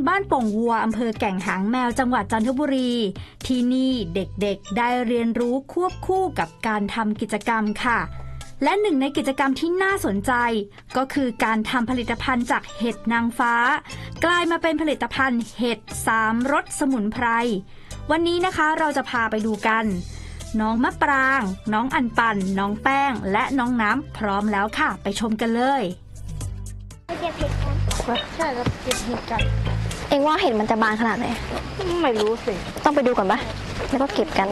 นบ้านโป่งวัวอำเภอแก่งหางแมวจังหวัดจันทบุรี ที่นี่เด็กๆได้เรียนรู้ควบคู่กับการทำกิจกรรมค่ะ และหนึ่งในกิจกรรมที่น่าสนใจ ก็คือการทำผลิตภัณฑ์จากเห็ดนางฟ้า กลายมาเป็นผลิตภัณฑ์เห็ดสามรสสมุนไพร วันนี้นะคะเราจะพาไปดูกัน น้องมะปราง น้องอันปัน น้องแป้ง และน้องน้ำพร้อมแล้วค่ะ ไปชมกันเลย เก็บเห็ดกันใช่เราเก็บเห็ดกัน เองว่าเห็ดมันจะบานขนาดไหน ไม่รู้สิ ต้องไปดูก่อนปะแล้วก็เก็บกัน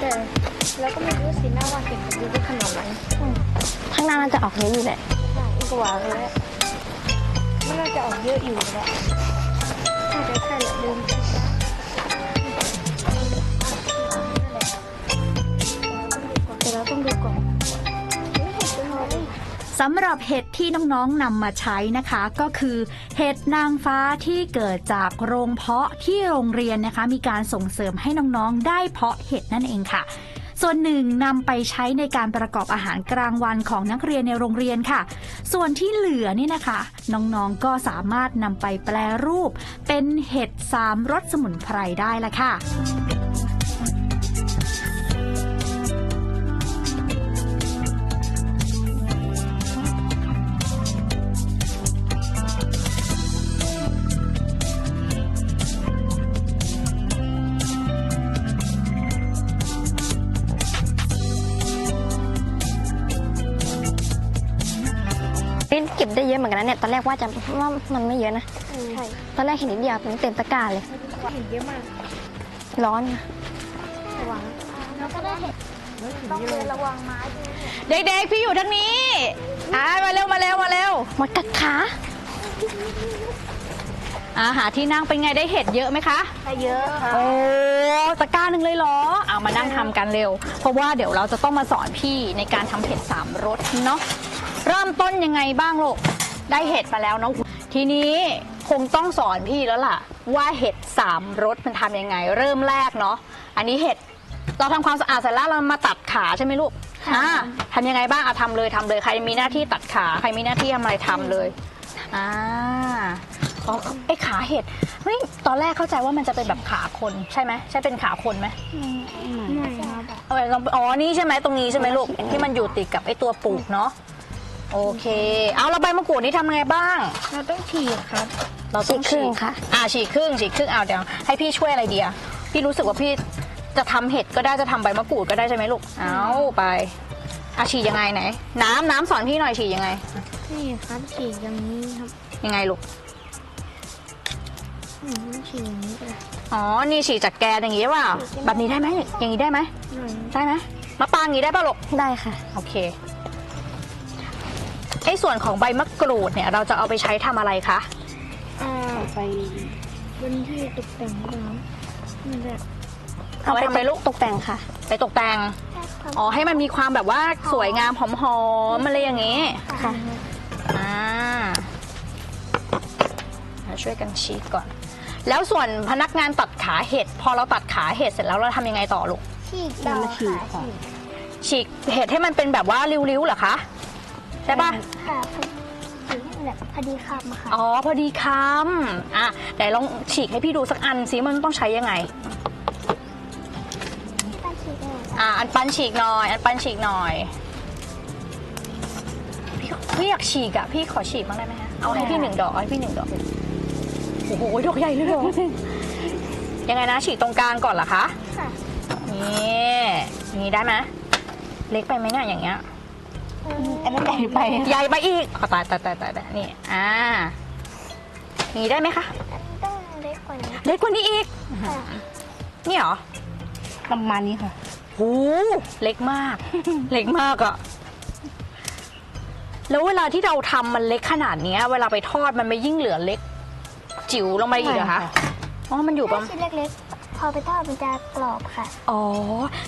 แต่เราก็ไม่รู้สินะว่าเห็ดมันจะได้ขนาดไหนข้างหน้าน่าจะออกเยอะอยู่แหละใช่อีกว่าเลยมันน่าจะออกเยอะอยู่แหละน่าจะใช่แหละลืมแต่เราต้องดูก่อน สำหรับเห็ดที่น้องๆนำมาใช้นะคะ ก็คือเห็ดนางฟ้าที่เกิดจากโรงเพาะที่โรงเรียนนะคะ มีการส่งเสริมให้น้องๆ ได้เพาะเห็ดนั่นเองค่ะส่วนหนึ่งนำไปใช้ในการประกอบอาหารกลางวันของนักเรียนในโรงเรียนค่ะ ส่วนที่เหลือนี่นะคะ น้องๆก็สามารถนำไปแปลรูป เป็นเห็ดสามรสสมุนไพรได้ละค่ะ ก็บได้เยอะเหมือนกันนะเนี่ยตอนแรกว่าจะว่ามันไม่เยอะนะใช่ตอนแรกเห็นนิดเดียวมันเต็มตะกร้าเลยเห็ดเยอะมากร้อนนะระวังเราก็ได้เห็ดต้องเดินระวังไม้ด้วยเด็กๆพี่อยู่ทางนี้อ่ามาเร็วมาเร็วมาเร็วมดกัดขาอาหาที่นั่งเป็นไงได้เห็ดเยอะไหมคะได้เยอะค่ะโอ้ตะกร้าหนึ่งเลยเหรอเอามานั่งทำกันเร็ว เพราะว่าเดี๋ยวเราจะต้องมาสอนพี่ในการทำเห็ดสามรสเนาะ เริ่มต้นยังไงบ้างลูกได้เห็ดมาแล้วเนาะทีนี้คงต้องสอนพี่แล้วล่ะ ว่าเห็ดสามรสมันทำยังไง เริ่มแรกเนาะอันนี้เห็ดเราทำความสะอาดเสร็จแล้วเรามาตัดขาใช่ไหมลูกอ่าทำยังไงบ้างเอาทำเลยทำเลยใครมีหน้าที่ตัดขาใครมีหน้าที่ทำอะไรทำเลยอ่าอ๋อไอขาเห็ดเฮ้ยตอนแรกเข้าใจว่ามันจะเป็นแบบขาคนใช่ไหมใช่เป็นขาคนไหมไม่ครับเอาไปลองอ๋อนี่ใช่ไหมตรงนี้ใช่ไหมลูกที่มันอยู่ติดกับไอตัวปลูกเนาะ โอเค เอาแล้วใบมะกรูดนี่ทำไงบ้าง เราต้องฉีกครับ เราต้องฉีกครึ่งค่ะ อ่าฉีกครึ่งฉีกครึ่งเอาเดี๋ยวให้พี่ช่วยอะไรเดียพี่รู้สึกว่าพี่จะทำเห็ดก็ได้จะทำใบมะกรูดก็ได้ใช่ไหมลูก เอาไปอะฉีกยังไงไหน น้ำน้ำสอนพี่หน่อยฉีกยังไง นี่ครับฉีกอย่างนี้ครับ ยังไงลูกอืมฉีกอย่างนี้ไปอ๋อ นี่ฉีกจากแกนอย่างงี้เปล่าแบบนี้ได้ไหมอย่างนี้ได้ไหมหน่อยได้ไหมมะปรางอย่างนี้ได้ป่ะลูก ได้ค่ะ โอเค ไอ้ส่วนของใบมะกรูดเนี่ยเราจะเอาไปใช้ทำอะไรคะ อ่าไปบนที่ตกแต่งร้านนั่นแหละเอาไปทำอะไรลูก ตกแต่งค่ะ ไปตกแต่ง อ๋อ ให้มันมีความแบบว่าสวยงามหอมๆอะไรอย่างงี้ ค่ะ อ่าเราช่วยกันชีกก่อน แล้วส่วนพนักงานตัดขาเห็ด พอเราตัดขาเห็ดเสร็จแล้วเราทำยังไงต่อลูก ฉีกดอกค่ะฉีกฉีกเห็ดให้มันเป็นแบบว่าริ้วๆเหรอคะ ใช่ปะค่ะพอฉีกให้แบบพอดีคำอะค่ะอ๋อพอดีคำอะไหนลองฉีกให้พี่ดูสักอันสิมันต้องใช้ยังไงป้าฉีกได้ไหมอะอันปันฉีกหน่อย อันปันฉีกหน่อยพี่พี่อยากฉีกอะพี่ขอฉีกบ้างได้ไหมฮะเอาให้พี่หนึ่งดอกเอาให้พี่หนึ่งดอกโอ้โหดอกใหญ่เลยเหรอยังไงนะฉีกตรงกลางก่อนเหรอคะค่ะนี่อย่างนี้ได้ไหมเล็กไปไหมเนี่ยอย่างเงี้ย อันนั้นใหญ่ไปใหญ่ไปอีกอ๋อตายตายตายตายตายนี่ อ่าอย่างนี้ได้ไหมคะ ต้องเล็กกว่านี้ เล็กกว่านี้อีก ค่ะ นี่เหรอ ประมาณนี้ค่ะโหเล็กมาก เล็กมากอะแล้วเวลาที่เราทำมันเล็กขนาดเนี้ย เวลาไปทอดมันไม่ยิ่งเหลือเล็ก จิ๋วลงมาอีกเหรอคะใช่ค่ะอ๋อ มันอยู่ประถ้ามาณ ชิ้นเล็กๆ พอไปทอดมันจะกรอบค่ะ อ๋อ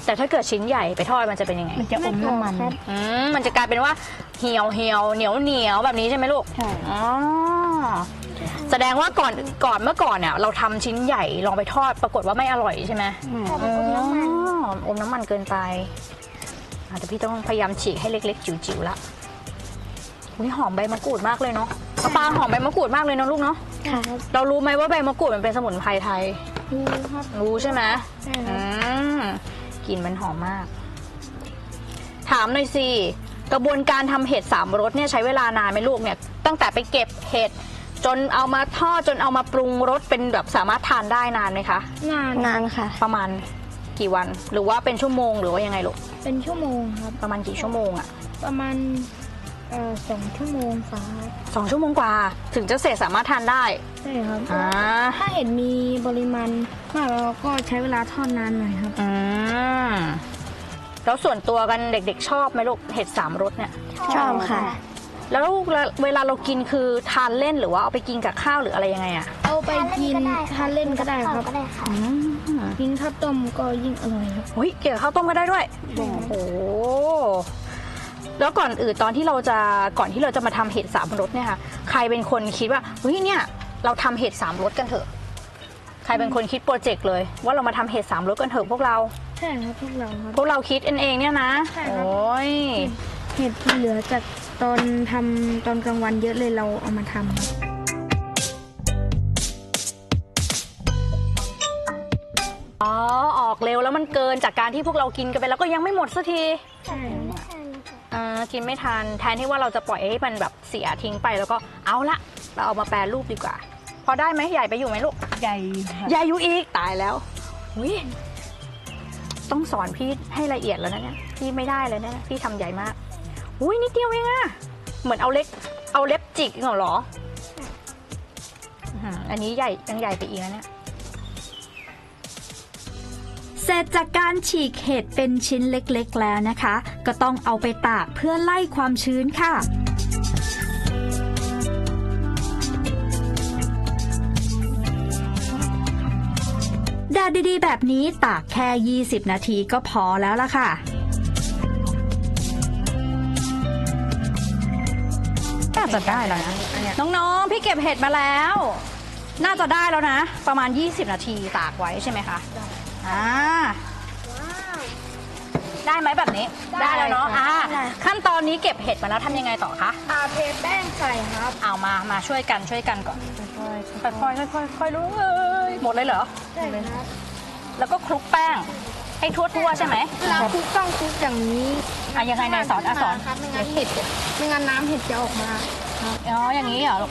แต่ถ้าเกิดชิ้นใหญ่ไปทอดมันจะเป็นยังไงมันจะอมน้ำมันครับ อืมมันจะกลายเป็นว่าเหี่ยวเหี่ยวเหนียวเหนียวแบบนี้ใช่ไหมลูกใช่ อ๋อแสดงว่าก่อนก่อนเมื่อก่อนเนี่ยเราทำชิ้นใหญ่ลองไปทอดปรากฏว่าไม่อร่อยใช่ไหมค่ะมันอมน้ำมัน อ๋ออมน้ำมันเกินไปอาจจะแต่พี่ต้องพยายามฉีกให้เล็กๆ จิ๋วๆละอุ้ยหอมใบมะกรูดมากเลยเนาะปลาปลาหอมใบมะกรูดมากเลยเนาะลูกเนาะค่ะเรารู้ไหมว่าใบมะกรูดมันเป็นสมุนไพรไทย นี่ครับรู้ใช่ไหมใช่คอืรับมกลิ่นมันหอมมาก ถามหน่อยสิ กระบวนการทำเห็ดสามรสเนี่ยใช้เวลานานไหมลูกเนี่ย ตั้งแต่ไปเก็บเห็ดจนเอามาทอดจนเอามาปรุงรสเป็นแบบสามารถทานได้นานไหมคะ นานนานค่ะ ประมาณกี่วัน หรือว่าเป็นชั่วโมงหรือว่ายังไงลูก เป็นชั่วโมงครับ ประมาณกี่ชั่วโมงอะประมาณ เอ่อสองชั่วโมงฟ้าสองชั่วโมงกว่า ถึงจะเสร็จสามารถทานได้ ใช่ครับอ่า ถ้าเห็นมีปริมาณมากเราก็ใช้เวลาทอดนานหน่อยครับ อืมแล้วส่วนตัวกันเด็กๆ ชอบไหมลูกเห็ดสามรสเนี่ย ชอบค่ะ แล้วเวลาเรากินคือทานเล่นหรือว่าเอาไปกินกับข้าวหรืออะไรยังไงอะเอาไปกินทานเล่นก็ได้ครับอืมกินข้าวต้มก็ยิ่งอร่อยครับ อุ้ยเกี่ยวกับข้าวต้มก็ได้ด้วย โอ้โห แล้วก่อนอื่นตอนที่เราจะก่อนที่เราจะมาทำเห็ดสามรสเนี่ยค่ะใครเป็นคนคิดว่าเฮ้ยเนี่ยเราทำเห็ดสามรสกันเถอะ ใครเป็นคนคิดโปรเจกต์เลย ว่าเรามาทำเห็ดสามรสกันเถอะพวกเราใช่ครับพวกเราครับพวกเราคิดเองเองเนี่ยนะใช่ครับโอ้ยเห็ดที่เหลือจากตอนทำตอนกลางวันเยอะเลยเราเอามาทำครับอ๋อ ออกเร็วแล้วมันเกินจากการที่พวกเรากินกันไปแล้วก็ยังไม่หมดสักที ใช่ อ่ากินไม่ทันแทนที่ว่าเราจะปล่อยให้มันแบบเสียทิ้งไปแล้วก็เอาละเราเอามาแปรรูปดีกว่า พอได้ไหมใหญ่ไปอยู่ไหมลูกใหญ่ค่ะใหญ่อยู่อีกตายแล้วอุ๊ยต้องสอนพี่ให้ละเอียดแล้วนะเนี่ยพี่ไม่ได้เลยนะพี่ทำใหญ่มากอุ้ยนิดเดียวเองอะเหมือนเอาเล็กเอาเล็บจิกเหรออื้อหืออันนี้ใหญ่ยังใหญ่ไปอีกนะเนี่ย เสร็จจากการฉีกเห็ดเป็นชิ้นเล็กๆแล้วนะคะ ก็ต้องเอาไปตากเพื่อไล่ความชื้นค่ะแดดดีๆ แบบนี้ตากแค่ 20 นาทีก็พอแล้วล่ะค่ะน่าจะได้แล้วนะน้องๆ พี่เก็บเห็ดมาแล้ว น่าจะได้แล้วนะ ประมาณ 20 นาทีตากไว้ใช่ไหมคะ อ่าได้ไหมแบบนี้ ได้แล้วเนาะอ่าขั้นตอนนี้เก็บเห็ดมาแล้วทำยังไงต่อคะ อาเทแป้งใส่ครับเอามา มาช่วยกันช่วยกันก่อน ค่อยๆค่อยๆค่อยๆค่อยๆรู้เลยหมดเลยเหรอ ใช่ครับแล้วก็คลุกแป้ง ให้ทั่วๆใช่ไหมเวลาคลุกต้องคลุกอย่างนี้อะยังไงนายสอนอะสอนครับไม่งั้นเห็ดจะไม่งั้นน้ำเห็ดจะออกมาอ๋ออย่างนี้เหรอลูก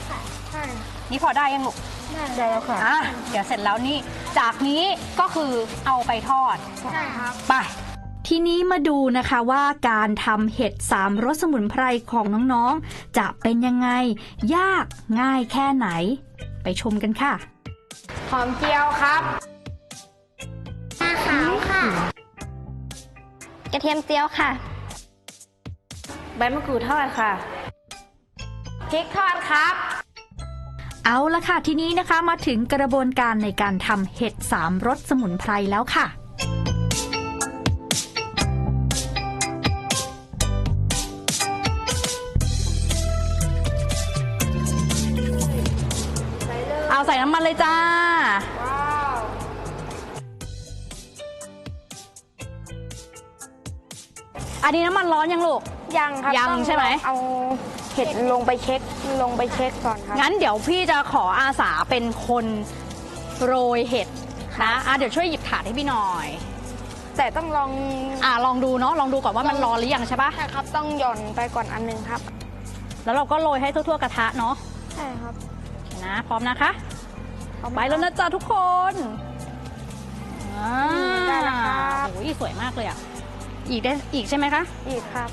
ใช่นี่พอได้ยังลูก ได้แล้วค่ะ อะ เดี๋ยวเสร็จแล้วนี่ จากนี้ก็คือเอาไปทอดใช่ครับไป ทีนี้มาดูนะคะว่าการทำเห็ดสามรสสมุนไพรของน้องๆ จะเป็นยังไง ยากง่ายแค่ไหน ไปชมกันค่ะหอมเจียวครับขาวค่ะ กระเทียมเจียวค่ะ ใบมะกรูดทอดค่ะพริกทอดครับ เอาละค่ะ ทีนี้นะคะมาถึงกระบวนการในการทำเห็ดสามรสสมุนไพรแล้วค่ะ เอาใส่น้ำมันเลยจ้า อันนี้น้ำมันร้อนยังลูก ยังครับยังใช่ไหม เอา เห็ดลงไปเช็คลงไปเช็คก่อนครับ งั้นเดี๋ยวพี่จะขออาสาเป็นคนโรยเห็ดนะอะเดี๋ยวช่วยหยิบถาดให้พี่หน่อย แต่ต้องลองอะลองดูเนาะลองดูก่อนว่ามันร้อนหรือยังใช่ปะใช่ครับ ต้องหย่อนไปก่อนอันหนึงครับแล้วเราก็โรยให้ทั่วๆกระทะเนาะใช่ครับนะพร้อมนะคะ เอาไปแล้วนะจ๊ะทุกคนอ่าได้แล้วครับ โอ้ยสวยมากเลยอะ อีกได้อีกใช่ไหมคะ อีกครับ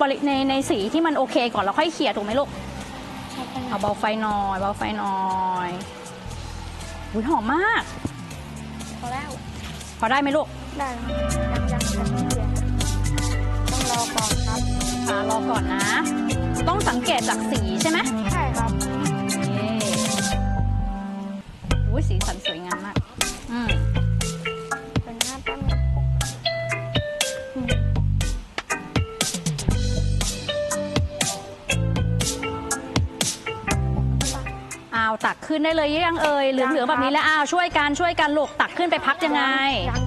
ปริในในสีที่มันโอเคก่อนแล้วค่อยเขี่ยถูกไหมลูกเอาเบาไฟหน่อยเบาไฟหน่อยอุ้ยหอมมาก พอแล้ว พอได้ไหมลูก ได้ครับยังยังแต่ต้องเปลี่ยนต้องรอก่อนครับอ่ารอก่อนนะ ต้องสังเกตจากสีใช่ไหมใช่ครับนี่อุ้ยสีสันสวยงาม ตักขึ้นได้เลยยังเอ่ยเหลืองๆแบบนี้แล้วอ้าวช่วยกันช่วยกันลูกตักขึ้นไปพักยังไง ยังยังยัง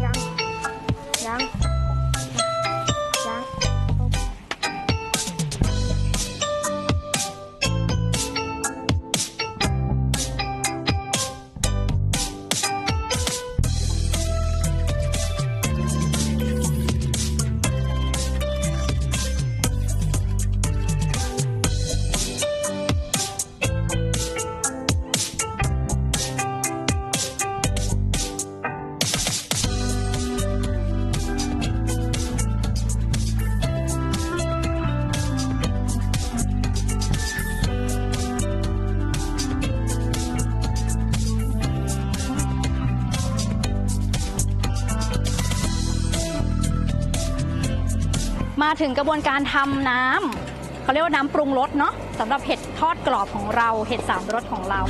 มาถึงกระบวนการทำน้ำเขาเรียกว่าน้ำปรุงรสเนาะสำหรับเห็ดทอดกรอบของเราเห็ดสามรสของเรา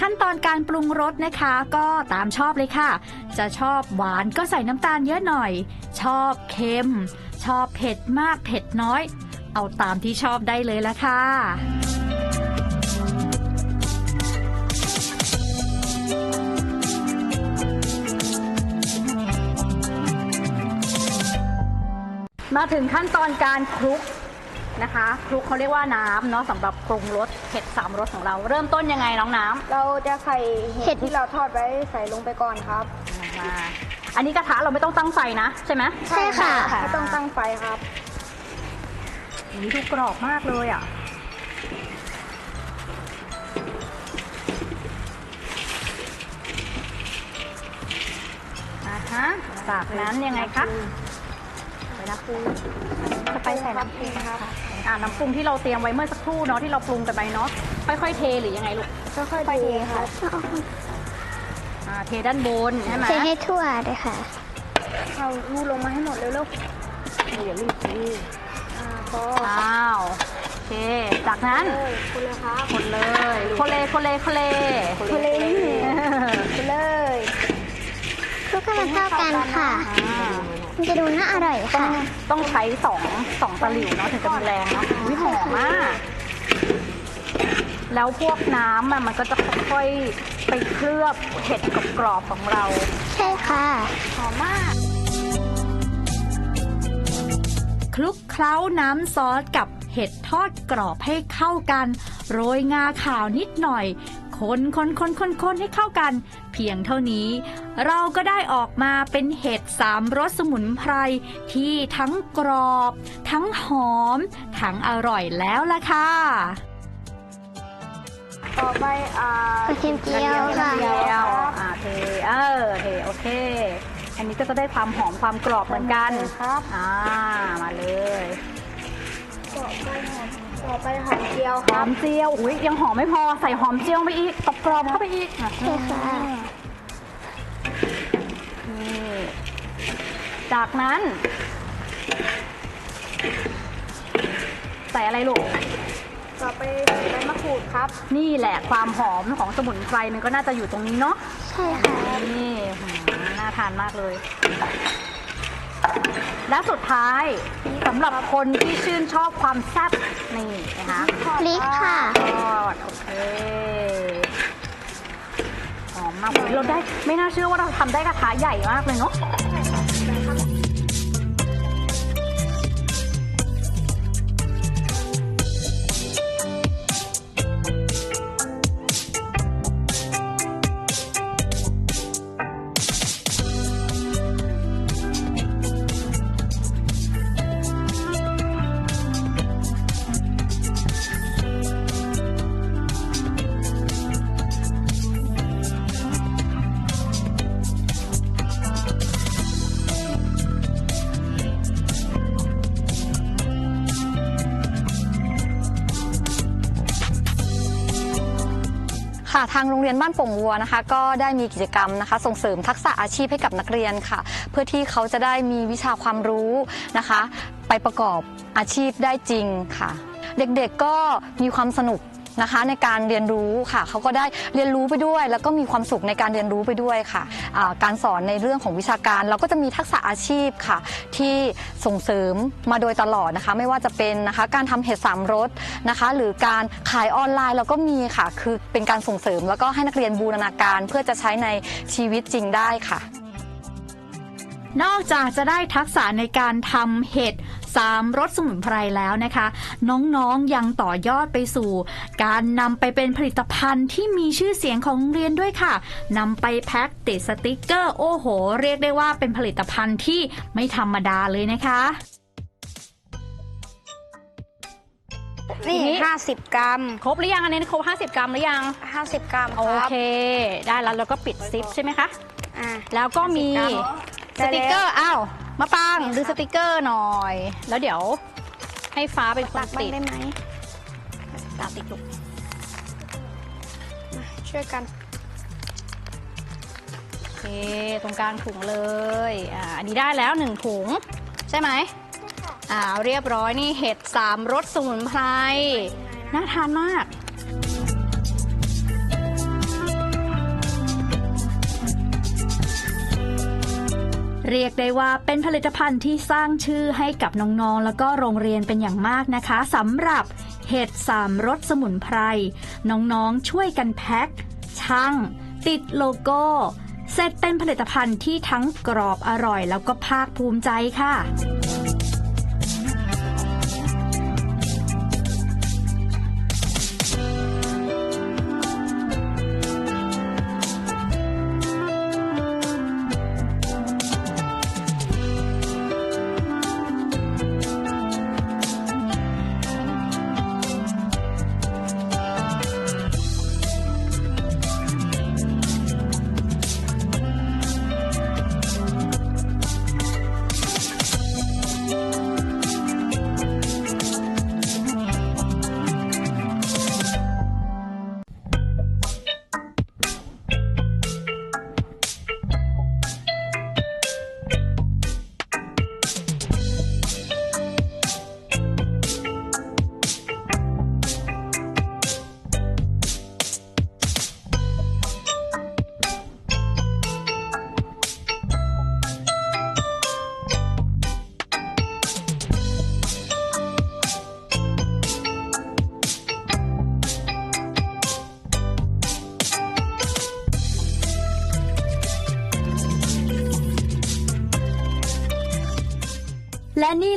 ขั้นตอนการปรุงรสนะคะก็ตามชอบเลยค่ะ จะชอบหวานก็ใส่น้ำตาลเยอะหน่อย ชอบเค็ม ชอบเผ็ดมากเผ็ดน้อย เอาตามที่ชอบได้เลยละค่ะมาถึงขั้นตอนการคลุกนะคะคลุกเขาเรียกว่าน้ำเนาะสำหรับปรุงรสเห็ดสามรสของเราเริ่มต้นยังไงน้องน้ำเราจะใส่เห็ดที่เราทอดไว้ใส่ลงไปก่อนครับมา อันนี้กระทะเราไม่ต้องตั้งไฟนะใช่ไหมใช่ค่ะ ไม่ต้องตั้งไฟครับนี่ดูกรอบมากเลยอะ อ่าฮะ จากนั้นยังไงคะใส่น้ำปรุงจะไปใส่น้ำปรุงครับอ่าน้ำปรุงที่เราเตรียมไว้เมื่อสักครู่เนาะที่เราปรุงกันไปเนาะ ค่อยๆเทหรือยังไงลูก ค่อยๆเทครับอ่าเทด้านบนใช่ไหมเทให้ทั่วเลยค่ะ เอาลูลงมาให้หมดเร็วๆเดี๋ยวรีบทีอ่าพออ้าวโอเค จากนั้นเลยคุณเลยครับคนเลยโคเลโคเลโคเลคุณเลยคุณเลยคลุกให้มันเข้ากันค่ะอ่ามันจะดูน่าอร่อยต้องค่ะ ต้องใช้สองสองตะหลิวเนาะถึงจะมีแรงเนาะอุ้ยหอมมาก แล้วพวกน้ำอะมันก็จะค่อยๆไปเคลือบเห็ดกรอบๆของเราใช่ค่ะหอมมาก คลุกเคล้าน้ำซอสกับเห็ดทอดกรอบให้เข้ากัน โรยงาขาวนิดหน่อย คนคนคนคนคนให้เข้ากัน เพียงเท่านี้ เราก็ได้ออกมาเป็นเห็ดสามรสสมุนไพร ที่ทั้งกรอบ ทั้งหอม ทั้งอร่อยแล้วล่ะค่ะ ต่อไปอ่ากระเทียมเจียวค่ะเจียวอ่าเทเออเทโอเค อันนี้ก็จะได้ความหอมความกรอบเหมือนกันครับอ่ามาเลยต่อไปหอมต่อไปหอมเจียวคหรัอบมเจียวอุ้ยยังหอมไม่พอใส่หอมเจียวไปอีกกรอบๆเข้าไปอีกอะใช่ค่ะ นี่จากนั้น ใส่อะไรลูก ต่อไปใบมะกรูดครับ นี่แหละความหอมของสมุนไพรมันก็น่าจะอยู่ตรงนี้เนาะ ใช่ค่ะ นี่หืมน่าทานมากเลย และสุดท้ายสำหรับคนที่ชื่นชอบความแซ่บนี่นะคะพริกค่ะ ทอดโอเคหอมมากอุ๊ยเราได้ไม่น่าเชื่อว่าเราทำได้กระทะใหญ่มากเลยเนาะ ค่ะทางโรงเรียนบ้านป่งวัวนะคะ ก็ได้มีกิจกรรมนะคะ ส่งเสริมทักษะอาชีพให้กับนักเรียนค่ะ เพื่อที่เขาจะได้มีวิชาความรู้นะคะ ไปประกอบอาชีพได้จริงค่ะ เด็กๆก็มีความสนุก นะคะ ในการเรียนรู้ค่ะเขาก็ได้เรียนรู้ไปด้วย แล้วก็มีความสุขในการเรียนรู้ไปด้วยค่ะอ่าการสอนในเรื่องของวิชาการ เราก็จะมีทักษะอาชีพค่ะ ที่ส่งเสริมมาโดยตลอดนะคะ ไม่ว่าจะเป็นนะคะการทำเห็ดสามรสนะคะ หรือการขายออนไลน์เราก็มีค่ะ คือเป็นการส่งเสริมแล้วก็ให้นักเรียนบูรณาการเพื่อจะใช้ในชีวิตจริงได้ค่ะ นอกจากจะได้ทักษะในการทำเห็ดสามรสสมุนไพรแล้วนะคะ น้องๆยังต่อยอดไปสู่ การนำไปเป็นผลิตภัณฑ์ที่มีชื่อเสียงของโรงเรียนด้วยค่ะนำไปแพ็คติดสติกเกอร์ โอ้โห เรียกได้ว่าเป็นผลิตภัณฑ์ที่ไม่ธรรมดาเลยนะคะนี่ทีนี้ห้าสิบกรัม ครบหรือยังอันนี้ครบ50กรัมหรือยังห้าสิบกรัมคโอรับเค ได้แล้วเราก็ปิดซิปใช่ไหมคะ อ่า แล้วก็มี50กรัม สติกเกอร์ อ้าว มาปังดูสติกเกอร์หน่อย แล้วเดี๋ยวให้ฟ้าเป็นคนตักบ้างติดได้ไหมตาติดลูกมาช่วยกัน โอเค ตรงกลางถุงเลย อ่า อันนี้ได้แล้วหนึ่งถุง ใช่ไหมอ่า เรียบร้อยนี่เห็ดสามรสสมุนไพร น่าทานมาก เรียกได้ว่าเป็นผลิตภัณฑ์ที่สร้างชื่อให้กับน้องๆ แล้วก็โรงเรียนเป็นอย่างมากนะคะสำหรับเห็ดสามรสสมุนไพร น้องๆช่วยกันแพ็คช่าง ติดโลโก้ เสร็จเป็นผลิตภัณฑ์ที่ทั้งกรอบอร่อยแล้วก็ภาคภูมิใจค่ะ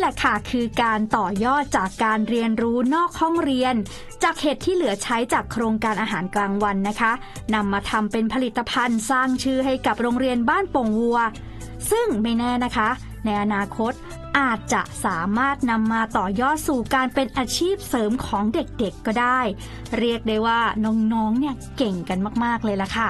ละนี่แหละค่ะคือการต่อยอดจากการเรียนรู้นอกห้องเรียน จากเห็ดที่เหลือใช้จากโครงการอาหารกลางวันนะคะนำมาทำเป็นผลิตภัณฑ์สร้างชื่อให้กับโรงเรียนบ้านโป่งวัว ซึ่งไม่แน่นะคะ ในอนาคตอาจจะสามารถนำมาต่อยอดสู่การเป็นอาชีพเสริมของเด็กๆก็ได้ เรียกได้ว่าน้องๆเนี่ยเก่งกันมากๆเลยละค่ะ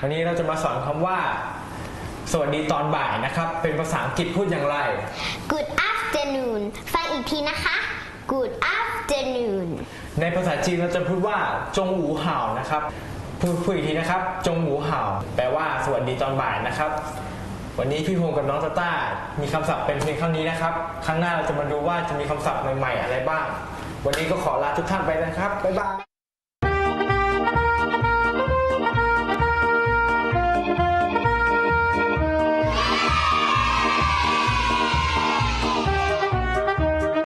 วันนี้เราจะมาสอนคำว่า สวัสดีตอนบ่ายนะครับ เป็นภาษาอังกฤษพูดอย่างไร Good afternoon ฟังอีกทีนะคะ Good afternoon ในภาษาจีนเราจะพูดว่า จงหูเห่านะครับ พูดพูดอีกทีนะครับ จงหูเห่าแปลว่า สวัสดีตอนบ่ายนะครับ วันนี้พี่โฮมกับน้องตาต้ามีคำศัพท์เป็นเพียงเท่านี้นะครับ ครั้งหน้าเราจะมาดูว่าจะมีคำศัพท์ใหม่ๆอะไรบ้าง วันนี้ก็ขอลาทุกท่านไปนะครับบ๊ายบาย